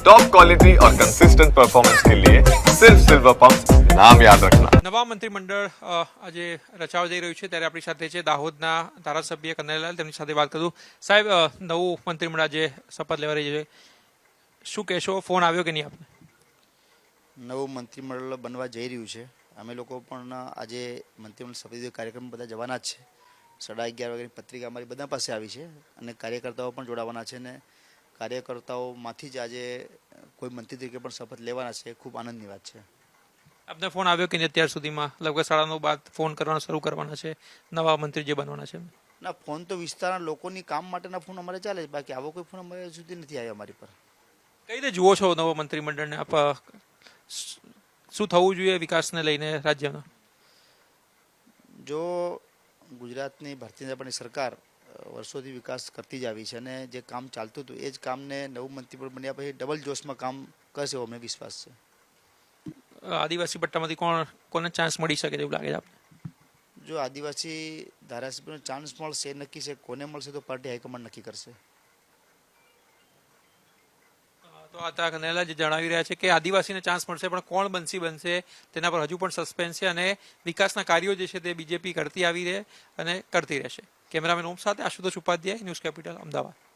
Top quality और consistent performance के लिए सिर्फ सिल्वर पंप नाम याद रखना નવા મંત્રીમંડળ અ, આજે રચાવા જઈ રહ્યું છે ત્યારે આપણી સાથે છે દાહોદના ધારાસભ્ય કનૈયાલાલ તેમની સાથે વાત કરું સાહેબ અ, નવું મંત્રીમંડળ આજે શપથ લેવા રહી છે શું કહેશો ફોન આવ્યો કે નહીં આપને નવું મંત્રીમંડળ બનવા જઈ રહ્યું છે અમે લોકો પણ આજે મંત્રીમંડળ શપથવિધિ કાર્યક્રમ બધા જવાના જ છે સાડા અગિયાર વાગ્યાની પત્રિકા અમારી બધા પાસે આવી છે અને કાર્યકર્તાઓ પણ જોડાવાના છે અને કાર્યકર્તાઓમાંથી જ આજે કોઈ મંત્રી તરીકે પણ શપથ લેવાના છે ખૂબ આનંદની વાત છે. આપને ફોન આવ્યો કે અત્યાર સુધીમાં? લગભગ સાડા નવ બાદ ફોન કરવાનો શરૂ કરવાના છે નવા મંત્રી જે બનવાના છે ના ફોન તો વિસ્તારના લોકોની કામ માટેના ફોન અમારે ચાલે છે બાકી આવો કોઈ ફોન અમારે સુધી નથી આવ્યો અમારી પર. કઈ રીતે જુઓ છો નવો મંત્રીમંડળને આપ શું થવું જોઈએ વિકાસને લઈને રાજ્યમાં? જો ગુજરાતની ભારતીય જનતા પાર્ટી સરકાર વર્ષોથી વિકાસ કરતી જ આવી છે અને જે કામ ચાલતું હતું એ જ કામને નવું મંત્રીમંડળ બન્યા પછી ડબલ જોશમાં કામ કરશે એવો અમને વિશ્વાસ છે. આદિવાસી પટ્ટામાંથી કોણ કોને ચાન્સ મળી શકે તેવું લાગે છે આપને? જો આદિવાસી ધારાસભ્યનો ચાન્સ મળશે નક્કી છે કોને મળશે તો પાર્ટી હાઈકમાન્ડ નક્કી કરશે. તો આ તા કનૈયાલાલ જે જણાવી રહ્યા છે કે આદિવાસીને ચાન્સ મળશે પણ કોણ બનશી બનશે તેના પર હજુ પણ સસ્પેન્સ છે અને વિકાસના કાર્યો જે છે તે બીજેપી કરતી આવી રહે અને કરતી રહેશે. કેમેરામેન ઓમ સાથે આશુતોષ ઉપાધ્યાય ન્યૂઝ કેપિટલ અમદાવાદ.